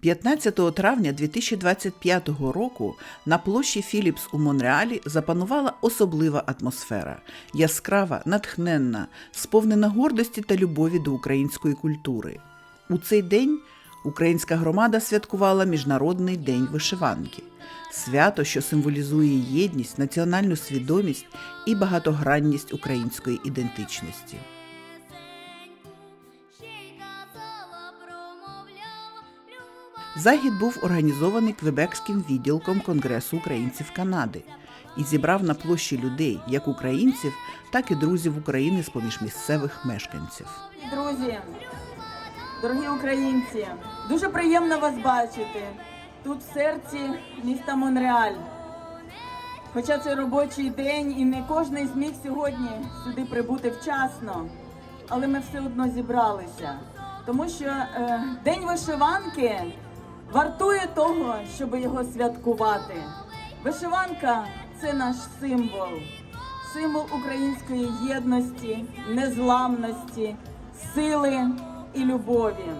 15 травня 2025 року на площі Філіпс у Монреалі запанувала особлива атмосфера, яскрава, натхненна, сповнена гордості та любові до української культури. У цей день українська громада святкувала Міжнародний день вишиванки, свято, що символізує єдність, національну свідомість і багатогранність української ідентичності. Захід був організований Квебекським відділком Конгресу українців Канади і зібрав на площі людей, як українців, так і друзів України з поміж місцевих мешканців. Друзі, дорогі українці, дуже приємно вас бачити тут в серці міста Монреаль. Хоча це робочий день і не кожен зміг сьогодні сюди прибути вчасно, але ми все одно зібралися. Тому що е, День вишиванки вартує того, щоб його святкувати. Вишиванка це наш символ, символ української єдності, незламності, сили і любові.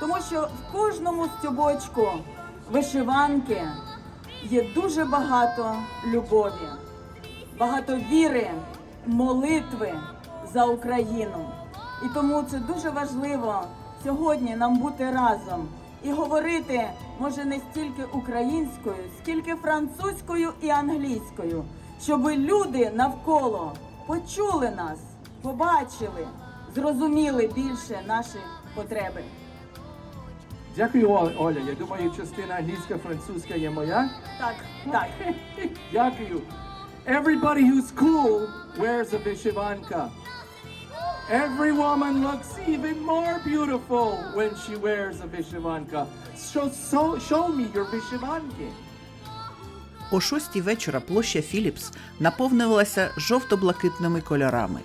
Тому що в кожному стюбочку вишиванки є дуже багато любові, багато віри, молитви за Україну. І тому це дуже важливо сьогодні нам бути разом і говорити може не стільки українською, скільки французькою і англійською, щоб люди навколо почули нас, побачили, зрозуміли більше наші потреби. Дякую, Оля. Я думаю, частина англійська, французька є моя. Так, так. Дякую. Everybody who's cool wears a vishvanka. Every woman looks even more beautiful when she wears a vishvanka. So, so show me your vishvanki. О шостій вечора площа Філіпс наповнювалася жовто-блакитними кольорами.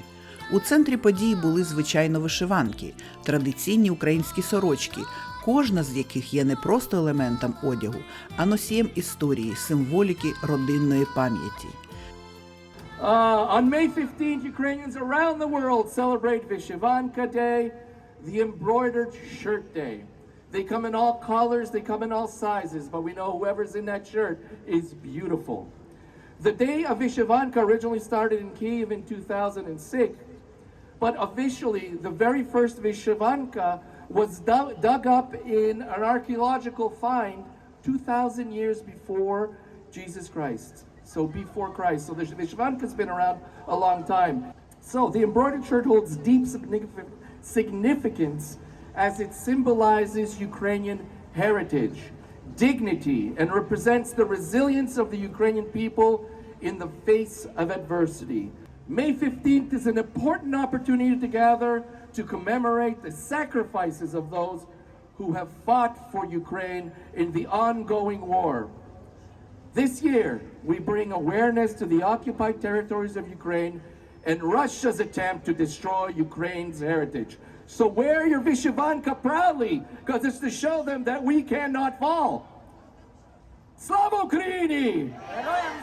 У центрі події були звичайно вишиванки, традиційні українські сорочки, кожна з яких є не просто елементом одягу, а носієм історії, символіки родинної пам'яті. Uh, on May 15th, Ukrainians around the world celebrate Vishivanka Day, the embroidered shirt day. They come in all colors, they come in all sizes, but we know whoever's in that shirt is beautiful. The day of Vishivanka originally started in Kiev in 2006, but officially, the very first Vishivanka was dug, dug up in an archaeological find 2,000 years before Jesus Christ. So before Christ. So the Vishvanka has been around a long time. So the embroidered shirt holds deep significance as it symbolizes Ukrainian heritage, dignity, and represents the resilience of the Ukrainian people in the face of adversity. May 15th is an important opportunity to gather to commemorate the sacrifices of those who have fought for Ukraine in the ongoing war. This year, we bring awareness to the occupied territories of Ukraine and Russia's attempt to destroy Ukraine's heritage. So wear your Vishivanka proudly, because it's to show them that we cannot fall. Ukraini! Героям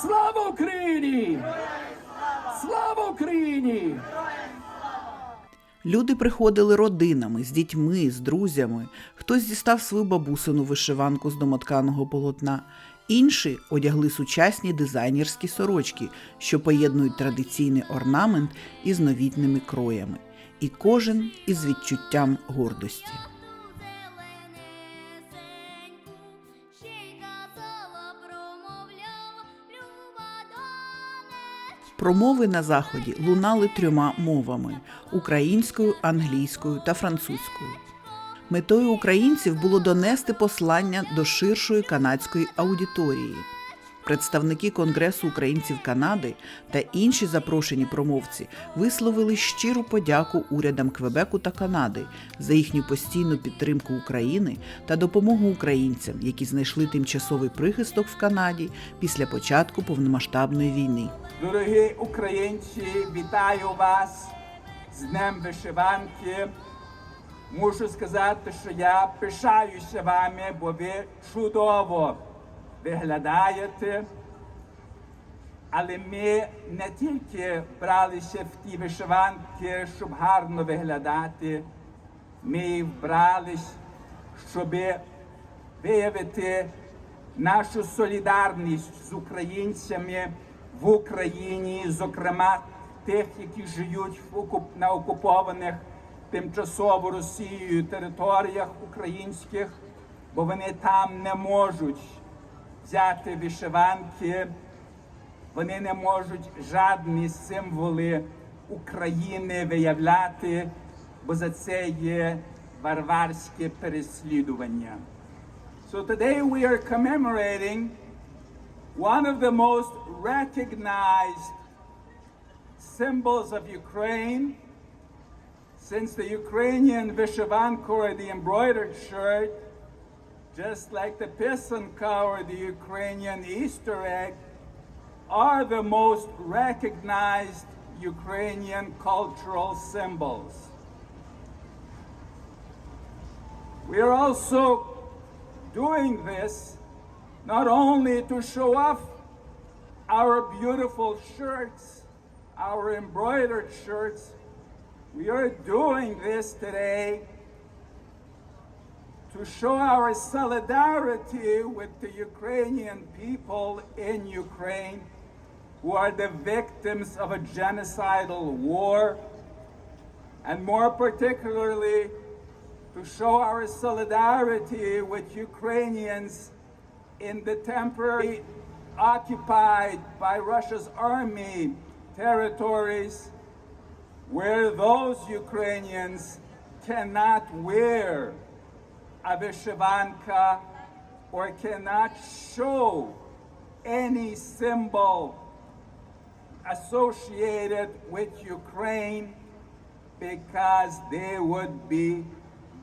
слава! Ukraini! Slava Ukraini! Люди приходили родинами, з дітьми, з друзями. Хтось дістав свою бабусину вишиванку з домотканого полотна, інші одягли сучасні дизайнерські сорочки, що поєднують традиційний орнамент із новітними кроями. І кожен із відчуттям гордості. Промови на заході лунали трьома мовами українською, англійською та французькою. Метою українців було донести послання до ширшої канадської аудиторії. Представники Конгресу українців Канади та інші запрошені промовці висловили щиру подяку урядам Квебеку та Канади за їхню постійну підтримку України та допомогу українцям, які знайшли тимчасовий прихисток в Канаді після початку повномасштабної війни. Дорогі українці, вітаю вас з Днем Вишиванки. Мушу сказати, що я пишаюся вами, бо ви чудово виглядаєте. Але ми не тільки бралися в ті вишиванки, щоб гарно виглядати, ми вбрались, щоб виявити нашу солідарність з українцями в Україні, зокрема тих, які живуть на окупованих тимчасово Росією територіях українських, бо вони там не можуть взяти вишиванки, вони не можуть жадні символи України виявляти, бо за це є варварське переслідування. So today we are commemorating one of the most recognized symbols of Ukraine since the Ukrainian vyshivanka or the embroidered shirt, just like the pisanka or the Ukrainian Easter egg, are the most recognized Ukrainian cultural symbols. We are also doing this not only to show off our beautiful shirts, our embroidered shirts, we are doing this today to show our solidarity with the Ukrainian people in Ukraine who are the victims of a genocidal war, and more particularly to show our solidarity with Ukrainians in the temporary occupied by Russia's army territories where those Ukrainians cannot wear a vyshivanka or cannot show any symbol associated with Ukraine because they would be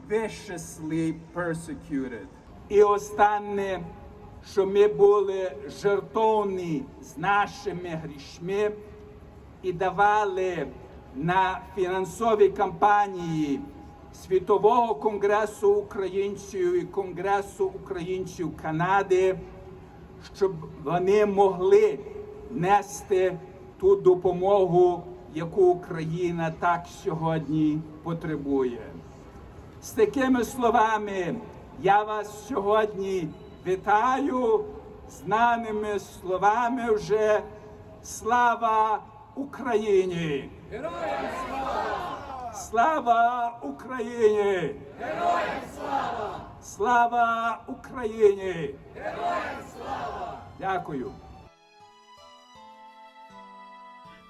viciously persecuted. І останнє, що ми були жертовні з нашими грішми і давали на фінансові кампанії Світового конгресу українців і Конгресу українців Канади, щоб вони могли нести ту допомогу, яку Україна так сьогодні потребує. З такими словами я вас сьогодні вітаю знаними словами вже слава Україні! Героям слава! Слава Україні! Героям слава! Слава Україні! Героям слава! Дякую.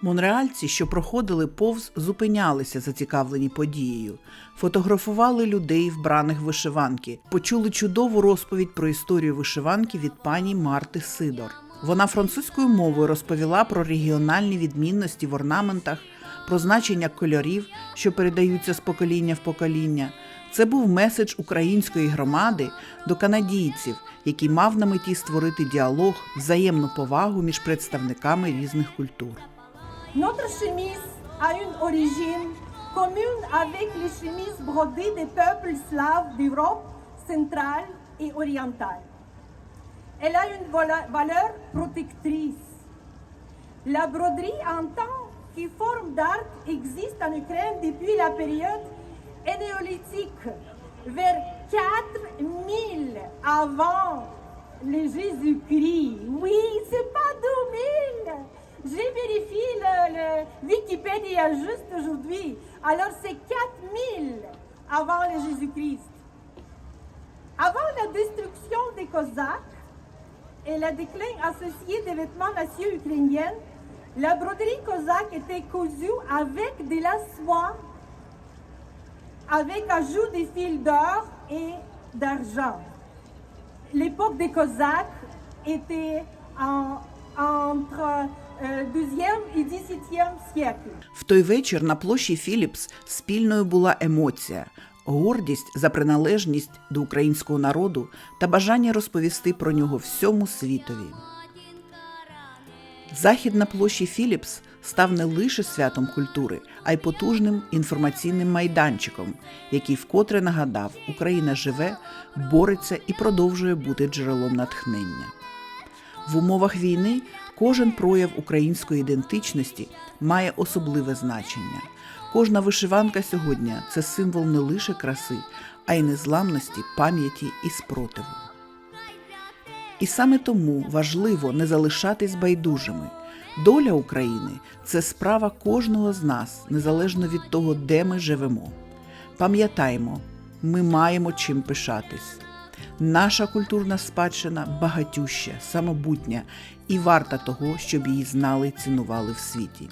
Монреальці, що проходили повз, зупинялися зацікавлені подією, фотографували людей, вбраних в вишиванки, почули чудову розповідь про історію вишиванки від пані Марти Сидор. Вона французькою мовою розповіла про регіональні відмінності в орнаментах, про значення кольорів, що передаються з покоління в покоління. Це був меседж української громади до канадійців, який мав на меті створити діалог, взаємну повагу між представниками різних культур. Notre chemise a une origine commune avec les chemises brodées des peuples slaves d'Europe centrale et orientale. Elle a une valeur protectrice. La broderie en tant que forme d'art existe en Ukraine depuis la période néolithique, vers 4000 avant le Jésus-Christ. Oui, c'est pas 2000. J'ai vérifié le, le Wikipédia juste aujourd'hui. Alors c'est 4000 avant le Jésus-Christ. Avant la destruction des Cosaques et le déclin associé des vêtements nationaux ukrainiens, la broderie cosaque était cousue avec de la soie, avec ajout des fils d'or et d'argent. L'époque des Cosaques était en- entre euh, 12e et 17e siècle. В той вечір на площі Філіпс спільною була емоція, гордість за приналежність до українського народу та бажання розповісти про нього всьому світові. Захід на площі Філіпс став не лише святом культури, а й потужним інформаційним майданчиком, який вкотре нагадав, Україна живе, бореться і продовжує бути джерелом натхнення. В умовах війни кожен прояв української ідентичності має особливе значення. Кожна вишиванка сьогодні це символ не лише краси, а й незламності, пам'яті і спротиву. І саме тому важливо не залишатись байдужими. Доля України це справа кожного з нас, незалежно від того, де ми живемо. Пам'ятаймо, ми маємо чим пишатись. Наша культурна спадщина багатюща, самобутня і варта того, щоб її знали і цінували в світі.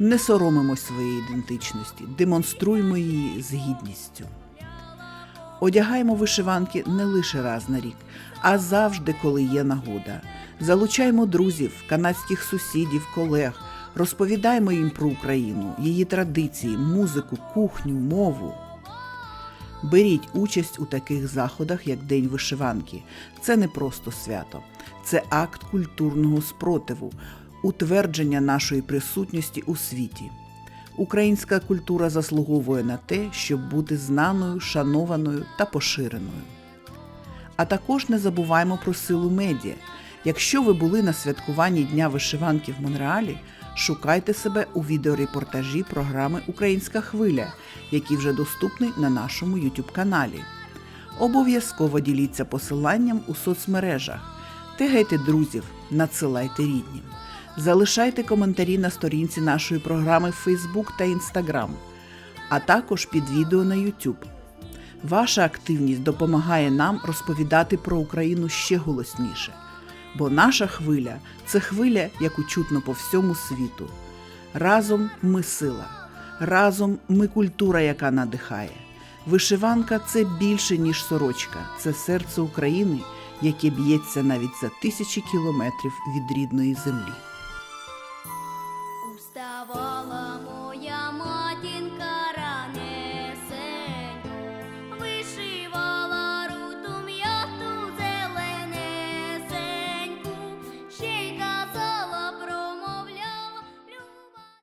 Не соромимось своєї ідентичності, демонструймо її з гідністю. Одягаємо вишиванки не лише раз на рік, а завжди, коли є нагода. Залучаємо друзів, канадських сусідів, колег, розповідаємо їм про Україну, її традиції, музику, кухню, мову. Беріть участь у таких заходах, як День вишиванки. Це не просто свято, це акт культурного спротиву, утвердження нашої присутності у світі. Українська культура заслуговує на те, щоб бути знаною, шанованою та поширеною. А також не забуваймо про силу медіа. Якщо ви були на святкуванні Дня вишиванки в Монреалі, шукайте себе у відеорепортажі програми Українська хвиля, який вже доступний на нашому YouTube каналі. Обов'язково діліться посиланням у соцмережах, тегайте друзів, надсилайте ріднім. Залишайте коментарі на сторінці нашої програми в Facebook та Instagram, а також під відео на YouTube. Ваша активність допомагає нам розповідати про Україну ще голосніше, бо наша хвиля це хвиля, яку чутно по всьому світу. Разом ми сила, разом ми культура, яка надихає. Вишиванка це більше, ніж сорочка, це серце України, яке б'ється навіть за тисячі кілометрів від рідної землі.